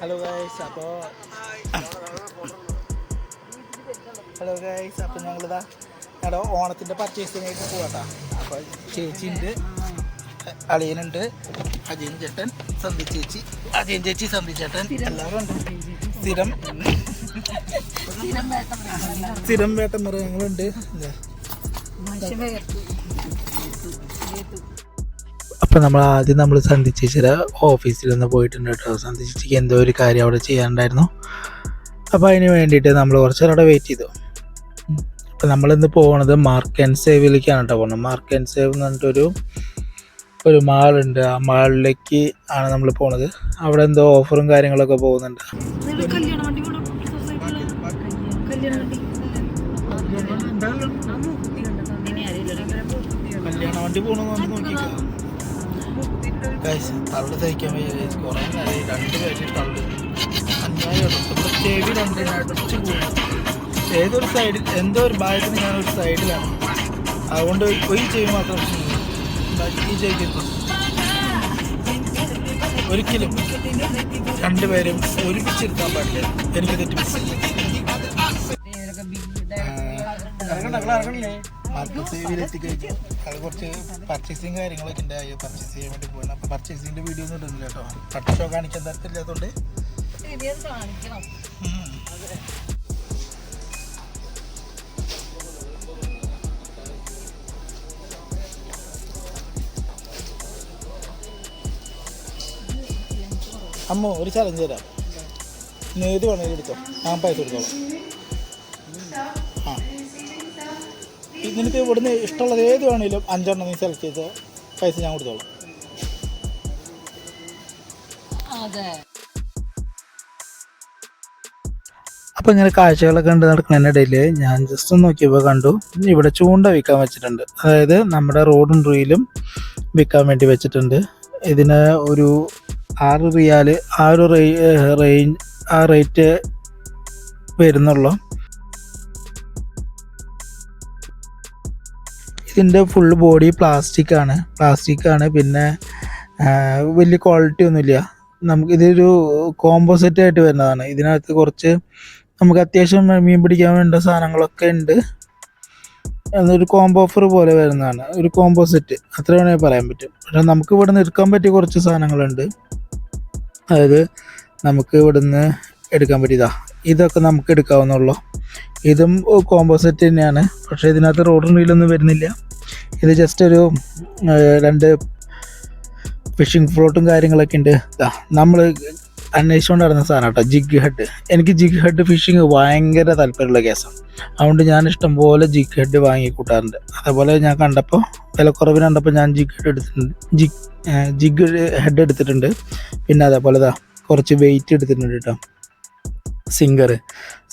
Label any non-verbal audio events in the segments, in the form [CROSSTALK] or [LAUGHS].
Hello guys അപ്പോൾ hello guys അപ്പോൾ ഞങ്ങളിതാ ഞങ്ങളുടെ ഓണത്തിന്റെ പർച്ചേസിനായിട്ട് പോകട്ടാ അപ്പോൾ ചേച്ചിയുണ്ട് അളിയനുണ്ട് അജയൻ ചേട്ടൻ സന്ധി ചേച്ചി അജയൻ ചേച്ചി സന്ധി ചേട്ടൻ എല്ലാവരും ഉണ്ട്. സ്ഥിരം. സ്ഥിരം വേട്ട മൃഗങ്ങളുണ്ട്. ഇതാ. അപ്പം നമ്മൾ ആദ്യം നമ്മൾ സന്ധി ചേച്ചിയുടെ ഓഫീസിൽ ഒന്ന് പോയിട്ടുണ്ട് കേട്ടോ സന്ധി എന്തോ ഒരു കാര്യം അവിടെ ചെയ്യാനുണ്ടായിരുന്നു. അപ്പോൾ അതിന് വേണ്ടിയിട്ട് നമ്മൾ കുറച്ച് അവിടെ വെയിറ്റ് ചെയ്തു. അപ്പം നമ്മളിന്ന് പോകുന്നത് മാർക്ക് ആൻഡ് സേവിലേക്കാണ് കേട്ടോ പോകുന്നത് മാർക്ക് ആൻഡ് സേവ് എന്ന് പറഞ്ഞിട്ടൊരു ഒരു മാളുണ്ട് ആ മാളിലേക്ക് ആണ് നമ്മൾ പോണത്. അവിടെ എന്തോ ഓഫറും കാര്യങ്ങളൊക്കെ പോകുന്നുണ്ട്. കല്യാണ വണ്ടി പോകണമെന്ന് നോക്കിക്കോ. ഗൈസ് തള്ളു തയ്ക്കാൻ വയ്യ. ഗൈസ് നേരമായി രണ്ട് പേര് തള്ളു. അന്യായം ഇവിടെ ചെവി രണ്ട് അടിച്ചു പോകും ഏതൊരു സൈഡിൽ എന്തോ ഒരു ഭാഗത്തിന് ഞാൻ ഒരു സൈഡിലാണ് അതുകൊണ്ട് ഒരു ചെവി മാത്രം ബാക്കി ചെവിക്ക് ഒരിക്കലും രണ്ടുപേരും ഒരുമിച്ചിരുത്താൻ പാടില്ല. എനിക്ക് തെറ്റിപ്പിച്ചില്ല മാർക്കറ്റ് സേവിൽ എത്തിക്കഴിഞ്ഞു. അത് കുറച്ച് പർച്ചേസിങ് കാര്യങ്ങളൊക്കെ ഉണ്ടായി. പർച്ചേസ് ചെയ്യാൻ വേണ്ടി പോകണം അപ്പോൾ പർച്ചേസിങ്ങിന്റെ വീഡിയോ ഒന്നും ഇടുന്നില്ല കേട്ടോ. പട്ട് ഷോ കാണിക്കാൻ തരത്തില്ലാത്തതുകൊണ്ട് അമ്മോ ഒരു ചലഞ്ച് തരാം. ഇന്ന് വേണമെങ്കിൽ എടുത്തോ. ഞാൻ പൈസ കൊടുത്തോളാം. നിനക്ക് ഇവിടുന്ന് ഇഷ്ടമുള്ളത് ഏത് വേണമെങ്കിലും അഞ്ചെണ്ണം നീ സെലക്ട് ചെയ്ത് പൈസ ഞാൻ കൊടുത്തോളാം. അതെ. അപ്പോൾ ഇങ്ങനെ കാഴ്ചകളൊക്കെ കണ്ട് നടക്കുന്നതിനിടയിൽ ഞാൻ ജസ്റ്റ് ഒന്ന് നോക്കിയപ്പോൾ കണ്ടു. ഇവിടെ ചൂണ്ട വിൽക്കാൻ വെച്ചിട്ടുണ്ട്. അതായത് നമ്മുടെ റോഡും റീലും വിൽക്കാൻ വേണ്ടി വെച്ചിട്ടുണ്ട്. ഇതിന് ഒരു ആറ് റിയാൽ ആ ഒരു റേഞ്ച് ആ റേറ്റ് വരുന്നുള്ളൂ. ഇതിന്റെ ഫുൾ ബോഡി പ്ലാസ്റ്റിക് ആണ്. പ്ലാസ്റ്റിക് ആണ്. പിന്നെ വലിയ ക്വാളിറ്റി ഒന്നുമില്ല. നമുക്ക് ഇതൊരു കോമ്പോസിറ്റ് ആയിട്ട് വരുന്നതാണ്. ഇതിനകത്ത് കുറച്ച് നമുക്ക് അത്യാവശ്യം മീൻ പിടിക്കാൻ വേണ്ട സാധനങ്ങളൊക്കെ ഉണ്ട്. അതൊരു കോംബോ ഓഫർ പോലെ വരുന്നതാണ്. ഒരു കോംബോ സെറ്റ് അത്ര വേണമെങ്കിൽ പറയാൻ പറ്റും. പക്ഷെ നമുക്ക് ഇവിടെ നിന്ന് എടുക്കാൻ പറ്റിയ കുറച്ച് സാധനങ്ങളുണ്ട്. അതായത് നമുക്ക് ഇവിടുന്ന് എടുക്കാൻ പറ്റിയതാ ഇതൊക്കെ നമുക്ക് എടുക്കാവുന്നുള്ളൂ ഇതും കോംബോ സെറ്റ് തന്നെയാണ്. പക്ഷേ ഇതിനകത്ത് റോഡ് റീലൊന്നും വരുന്നില്ല. ഇത് ജസ്റ്റ് ഒരു രണ്ട് ഫിഷിംഗ് ഫ്ലോട്ടും കാര്യങ്ങളൊക്കെ ഉണ്ട്. നമ്മൾ അന്വേഷിച്ചുകൊണ്ട് നടന്ന സാധനം കേട്ടോ ജിഗ് ഹെഡ് എനിക്ക് ജിഗ് ഹെഡ് ഫിഷിങ് ഭയങ്കര താല്പര്യമുള്ള കേസാണ് അതുകൊണ്ട് ഞാൻ ഇഷ്ടം പോലെ ജിഗ് ഹെഡ് വാങ്ങി കൂട്ടാറുണ്ട് അതേപോലെ ഞാൻ കണ്ടപ്പോൾ വിലക്കുറവിന് കണ്ടപ്പോൾ ഞാൻ ജിഗ് ഹെഡ് എടുത്തിട്ടുണ്ട്. ജിഗ് ജിഗ് ഹെഡ് എടുത്തിട്ടുണ്ട്. പിന്നെ അതേപോലെ ഇതാ കുറച്ച് വെയിറ്റ് എടുത്തിട്ടുണ്ട് കേട്ടോ സിംഗർ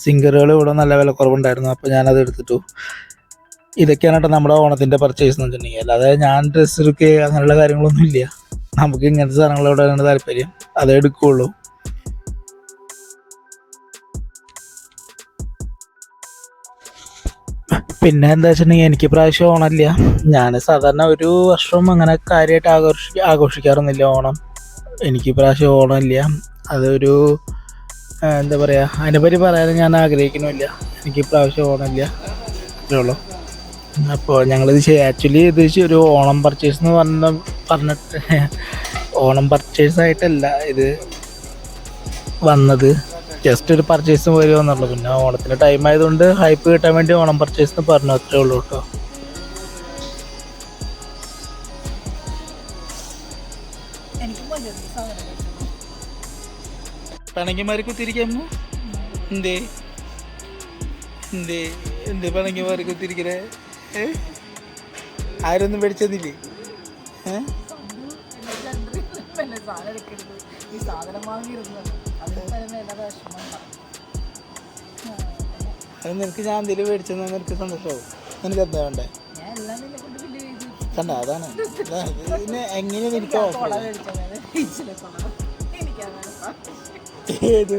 സിംഗറുകൾ ഇവിടെ നല്ല വിലക്കുറവുണ്ടായിരുന്നു അപ്പോൾ ഞാനത് എടുത്തിട്ടു. ഇതൊക്കെയാണ് കേട്ടോ നമ്മുടെ ഓണത്തിന്റെ പർച്ചേസ് എന്ന് വെച്ചിട്ടുണ്ടെങ്കിൽ. അല്ലാതെ ഞാൻ ഡ്രസ്സ് എടുക്കുക അങ്ങനെയുള്ള കാര്യങ്ങളൊന്നും ഇല്ല. നമുക്ക് ഇങ്ങനത്തെ സാധനങ്ങളോടാണ് താല്പര്യം. അതേ എടുക്കുകയുള്ളൂ പിന്നെ എന്താ വെച്ചിട്ടുണ്ടെങ്കിൽ എനിക്ക് പ്രാവശ്യം ഓണമില്ല. ഞാൻ സാധാരണ ഒരു വർഷവും അങ്ങനെ കാര്യമായിട്ട് ആഘോഷി ആഘോഷിക്കാറൊന്നുമില്ല ഓണം. എനിക്ക് പ്രാവശ്യം ഓണമില്ല. അതൊരു എന്താ പറയുക അതിനെപ്പറ്റി പറയാൻ ഞാൻ ആഗ്രഹിക്കുന്നുമില്ല. എനിക്ക് പ്രാവശ്യം ഓണമില്ല. അത്രേ ഉള്ളൂ. അപ്പോൾ ഞങ്ങളിത് ആക്ച്വലി ഇത് ഒരു ഓണം പർച്ചേസ് എന്ന് പറഞ്ഞ പറഞ്ഞിട്ട് [LAUGHS] ഓണം പർച്ചേസ് ആയിട്ടല്ല ഇത് വന്നത്. ജസ്റ്റ് ഒരു പർച്ചേസ് വരുമോ വന്നുള്ളൂ. പിന്നെ ഓണത്തിന്റെ ടൈം ആയതുകൊണ്ട് ഹൈപ്പ് കിട്ടാൻ വേണ്ടി ഓണം പർച്ചേസ് എന്ന് പറഞ്ഞു. അത്രേ ഉള്ളൂ കേട്ടോ പിണങ്ങിമാരി കുത്തിരിക്കാമോ എന്തേ? എന്തേ? എന്തേ പിണങ്ങിമാരി കുത്തിരിക്കണേ ആരൊന്നും പേടിച്ചതില്ലേ അത് നിനക്ക് ഞാൻ എന്തെങ്കിലും മേടിച്ചെന്ന് നിനക്ക് സന്തോഷമാവും നിനക്ക് എന്താ വേണ്ടേ? കൊണ്ട്? അതാണ്. പിന്നെ എങ്ങനെ നിനക്ക് ഏത്?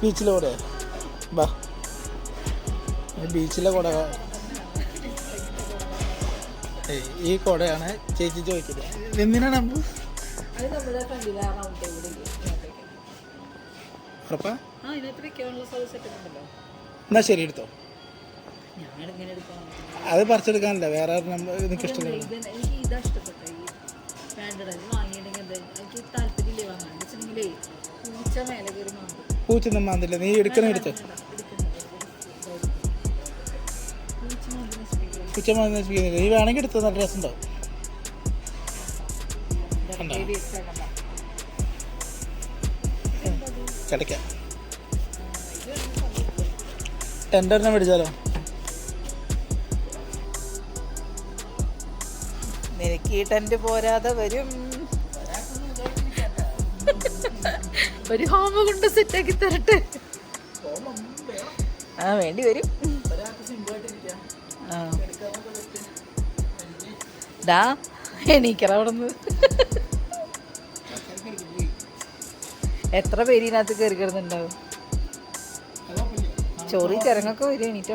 ബീച്ചിലൂടെ. ബാ ബീച്ചിലെ കുട ഈ കുടയാണ് ചേച്ചി ചോദിക്കുന്നത്. എന്തിനാണ് അമ്മ? ഉറപ്പാ? എന്നാ ശരി എടുത്തോ. അത് പറിച്ചെടുക്കാനല്ല വേറെ നിനക്ക് ഇഷ്ടമില്ല എനിക്ക് എന്ന് പൂച്ച മാന്തില്ല. നീ എടുക്കണ എടുത്തോ? മാന്തി നശിപ്പിക്കുന്നില്ല നീ വേണമെങ്കിൽ എടുത്തത് നല്ല വേസ്റ്റ് ആക്കണ്ട കിടക്കാം ടെൻഡറിനെ മേടിച്ചാലോ? നിനക്ക് ഈ പോരാതെ വരും. ഒരു ഹോമ കൊണ്ട് സെറ്റാക്കി തരട്ടെ. ആ വേണ്ടി വരും. ഡാ എണീക്കറ എത്ര പേര് ഇതിനകത്ത് കയറി കിടന്നുണ്ടാവും ചോറി ചിരങ്ങൊക്കെ വരും എണീറ്റ്.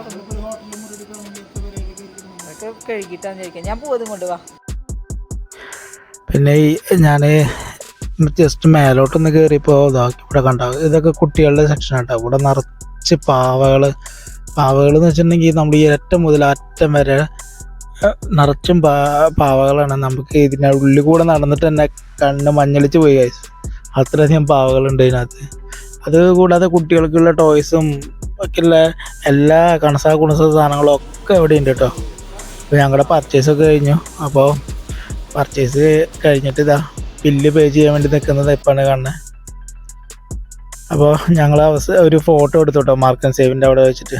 അതൊക്കെ കഴുകിട്ടാന്ന് ചോദിക്കാം ഞാൻ പോതും കൊണ്ട് വാ. പിന്നെ ഈ ഞാൻ ജസ്റ്റ് മേലോട്ടൊന്ന് കയറിയപ്പോൾ ഇതാക്കി ഇവിടെ കണ്ട ഇതൊക്കെ കുട്ടികളുടെ സെക്ഷൻ ആട്ടോ. ഇവിടെ നിറച്ച് പാവകൾ പാവകൾ എന്ന് വെച്ചിട്ടുണ്ടെങ്കിൽ നമ്മൾ ഈ അറ്റം മുതൽ അറ്റം വരെ നിറച്ചും പാ പാവകളാണ്. നമുക്ക് ഇതിന്റെ ഉള്ളിൽ കൂടെ നടന്നിട്ട് തന്നെ കണ്ണ് മഞ്ഞളിച്ച് പോയി guys. അത്രയധികം പാവകളുണ്ട് ഇതിനകത്ത്. അത് കൂടാതെ കുട്ടികൾക്കുള്ള ടോയ്സും ഒക്കെയുള്ള എല്ലാ കണസ കുണസ സാധനങ്ങളും ഒക്കെ ഇവിടെ ഉണ്ട് കേട്ടോ അപ്പോൾ ഞങ്ങളുടെ പർച്ചേസൊക്കെ കഴിഞ്ഞു. അപ്പോൾ പർച്ചേസ് കഴിഞ്ഞിട്ട് ഇതാ ബില്ല് പേ ചെയ്യാൻ വേണ്ടി നിൽക്കുന്നത് ഇപ്പാണ് കാണുന്നത് അപ്പോൾ ഞങ്ങൾ അവസ ഒരു ഫോട്ടോ എടുത്തു കേട്ടോ മാർക്കൻ സേവിന്റെ അവിടെ വെച്ചിട്ട്.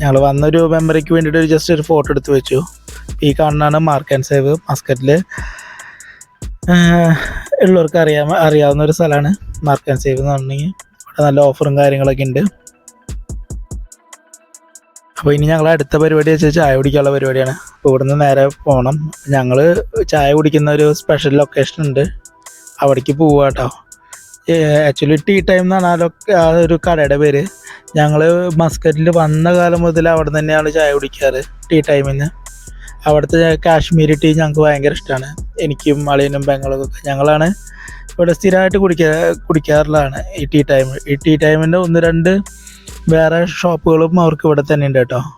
ഞങ്ങൾ വന്നൊരു മെമ്മറിക്ക് വേണ്ടിയിട്ട് ഒരു ജസ്റ്റ് ഒരു ഫോട്ടോ എടുത്ത് വെച്ചു. ഈ കാണുന്നതാണ് മാർക്ക് ആൻഡ് സേവ് മസ്കറ്റിൽ ഉള്ളവർക്ക് അറിയാൻ അറിയാവുന്ന ഒരു സ്ഥലമാണ് മാർക്ക് ആൻഡ് സേവ് എന്ന് പറഞ്ഞെങ്കിൽ ഇവിടെ നല്ല ഓഫറും കാര്യങ്ങളൊക്കെ ഉണ്ട്. അപ്പോൾ ഇനി ഞങ്ങൾ അടുത്ത പരിപാടി വെച്ചാൽ ചായ കുടിക്കാനുള്ള പരിപാടിയാണ്. അപ്പോൾ ഇവിടുന്ന് നേരെ പോകണം ഞങ്ങൾ ചായ കുടിക്കുന്ന ഒരു സ്പെഷ്യൽ ലൊക്കേഷൻ ഉണ്ട്. അവിടേക്ക് പോവുക കേട്ടോ ആക്ച്വലി ടീ ടൈം എന്നാണ് ആ ലൊക്കെ ആ ഒരു കടയുടെ പേര്. ഞങ്ങൾ മസ്കറ്റിൽ വന്ന കാലം മുതൽ അവിടെ തന്നെയാണ് ചായ കുടിക്കാറ് ടീ ടൈമിന് അവിടുത്തെ കാശ്മീരി ടീ ഞങ്ങൾക്ക് ഭയങ്കര ഇഷ്ടമാണ് എനിക്കും അളിയനും പെങ്ങളൊക്കെ ഞങ്ങളാണ് ഇവിടെ സ്ഥിരമായിട്ട് കുടിക്കാ കുടിക്കാറുള്ളതാണ് ഈ ടീ ടൈം. ഈ ടീ ടൈമിന്റെ ഒന്ന് രണ്ട് വേറെ ഷോപ്പുകളും അവർക്ക് ഇവിടെ തന്നെ ഉണ്ട് കേട്ടോ.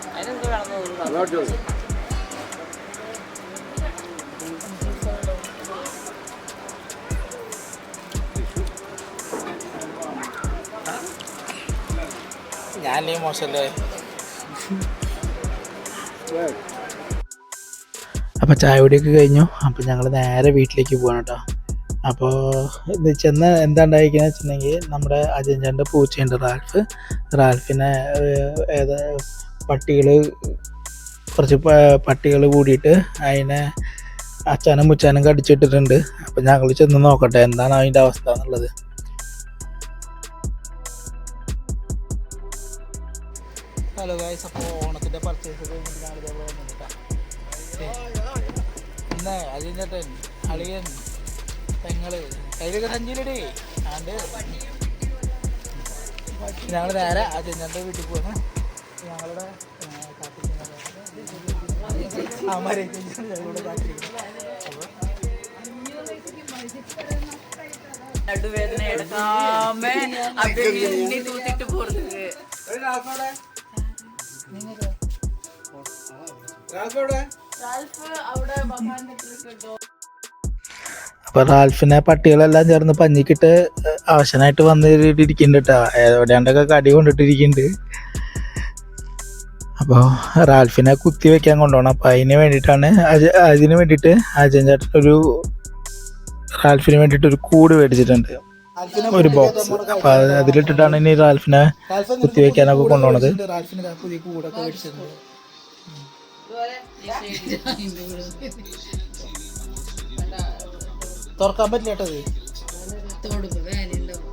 പരിപ്പുവട പ്രതീക്ഷിച്ചൊക്കെ ഞാനേ മോശമല്ലേ അപ്പോൾ ചായ കുടിയൊക്കെ കഴിഞ്ഞു. അപ്പോൾ ഞങ്ങൾ നേരെ വീട്ടിലേക്ക് പോകണം കേട്ടോ. അപ്പോൾ ഇത് ചെന്ന് എന്താ ഉണ്ടായിരിക്കുന്നത് വെച്ചിട്ടുണ്ടെങ്കിൽ നമ്മുടെ അജഞ്ചന്റെ പൂച്ചയുണ്ട് റാൽഫ്. റാൽഫിനെ ഏത് പട്ടികൾ കുറച്ച് പട്ടികൾ കൂടിയിട്ട് അതിനെ അച്ഛനും മുച്ചാനും കടിച്ചിട്ടിട്ടുണ്ട്. അപ്പം ഞങ്ങൾ ചെന്ന് നോക്കട്ടെ എന്താണ് അതിന്റെ അവസ്ഥ എന്നുള്ളത്. ഹലോ ഗായ്സ് അപ്പോൾ ഓണത്തിന്റെ പർച്ചേസ് ഇന്ന് ഞങ്ങൾ നേരെ അതിന്റെ വീട്ടിൽ പോകുന്നു അപ്പൊ റാൽഫിനെ പട്ടികളെല്ലാം ചേർന്ന് പഞ്ഞിക്കിട്ട് അവശനായിട്ട് വന്നിരിക്കുന്നുണ്ട് കേട്ടോ എവിടെയാണ്ടൊക്കെ കടി കൊണ്ടിട്ടിരിക്കുന്നുണ്ട്. അപ്പോൾ റാൽഫിനെ കുത്തി വെക്കാൻ കൊണ്ടുപോകണം. അപ്പോൾ അതിന് വേണ്ടിയിട്ടാണ് അജ- അതിന് വേണ്ടിയിട്ട് അജയൻ ചേട്ടൻ ഒരു റാൽഫിന് വേണ്ടിയിട്ട് ഒരു കൂട് മേടിച്ചിട്ടുണ്ട്. ഒരു ബോക്സ് അപ്പൊ അത് അതിലിട്ടിട്ടാണ് ഇനി റാൽഫിനെ കുത്തി വെക്കാനൊക്കെ കൊണ്ടുപോണത് തുറക്കാൻ പറ്റില്ല കേട്ടോ തൊടുമ്പോ വേനുണ്ടാവും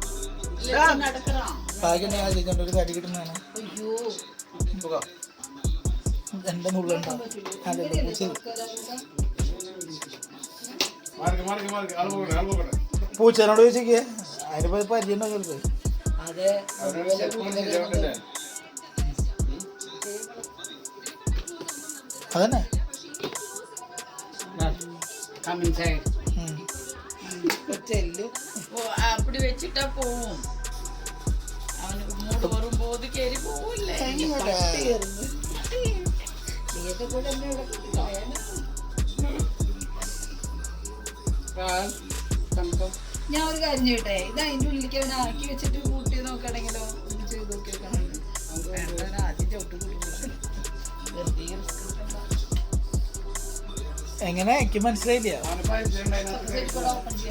നടക്കണം? ഭാഗ്യം ഒരു കടി കിട്ടുന്നതാണ്. എൻ്റെ നുള്ളുണ്ടാവും അതെ പൂച്ച പൂച്ചേനോട് ചോദിച്ചേ അതിനിപ്പോ പരിചയം ഉണ്ടോ ചിലപ്പോൾ അതെ അതന്നെ ഉം. அப்படி வச்சுட்டா போகும் அவனுக்கு மூடு வரும்போது கேரி போகல ഞാൻ ഒരു കാര്യം ചെയ്യട്ടെ? ഇത് അതിന്റെ ഉള്ളിലേക്ക് അവൻ ആക്കി വെച്ചിട്ട് കൂട്ടി നോക്കണെങ്കിലോ ഒന്ന് ചെയ്ത് നോക്കി. എങ്ങനെ? എനിക്ക് മനസ്സിലായില്ല. അവന് പരിചയം ഉണ്ടായിരുന്നു. അമ്മച്ചി.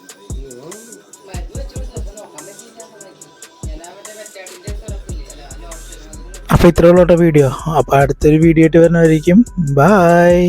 അപ്പോൾ ഇത്രയുള്ള വീഡിയോ. അപ്പോൾ അടുത്തൊരു വീഡിയോ ആയിട്ട് വരുന്നതായിരിക്കും ബായ്